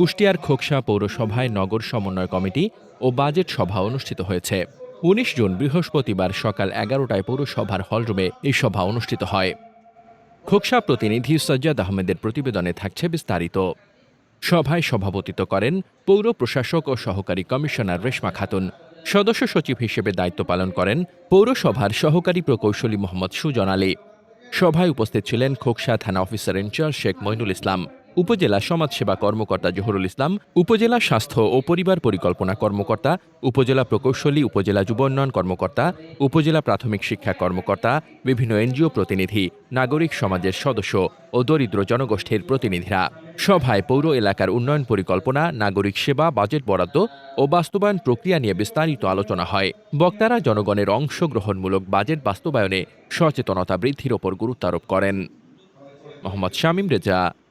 কুষ্টিয়ার খোকসা পৌরসভায় নগর সমন্বয় কমিটি ও বাজেট সভা অনুষ্ঠিত হয়েছে। উনিশ জুন বৃহস্পতিবার সকাল এগারোটায় পৌরসভার হলরুমে এই সভা অনুষ্ঠিত হয়। খোকসা প্রতিনিধি সজ্জাদ আহমেদের প্রতিবেদনে থাকছে বিস্তারিত। সভায় সভাপতিত্ব করেন পৌর প্রশাসক ও সহকারী কমিশনার রেশমা খাতুন। সদস্য সচিব হিসেবে দায়িত্ব পালন করেন পৌরসভার সহকারী প্রকৌশলী মোহাম্মদ সুজন আলী। সভায় উপস্থিত ছিলেন খোকসা থানা officer in charge Sheikh Moinul Islam. উপজেলা সমাজসেবা কর্মকর্তা জহুরুল ইসলাম, উপজেলা স্বাস্থ্য ও পরিবার পরিকল্পনা কর্মকর্তা, উপজেলা প্রকৌশলী, উপজেলা যুব উন্নয়ন কর্মকর্তা, উপজেলা প্রাথমিক শিক্ষা কর্মকর্তা, বিভিন্ন এনজিও প্রতিনিধি, নাগরিক সমাজের সদস্য ও দরিদ্র জনগোষ্ঠীর প্রতিনিধিরা। সভায় পৌর এলাকার উন্নয়ন পরিকল্পনা, নাগরিক সেবা, বাজেট বরাদ্দ ও বাস্তবায়ন প্রক্রিয়া নিয়ে বিস্তারিত আলোচনা হয়। বক্তারা জনগণের অংশগ্রহণমূলক বাজেট বাস্তবায়নে সচেতনতা বৃদ্ধির ওপর গুরুত্ব আরোপ করেন। মোহাম্মদ শামীম রেজা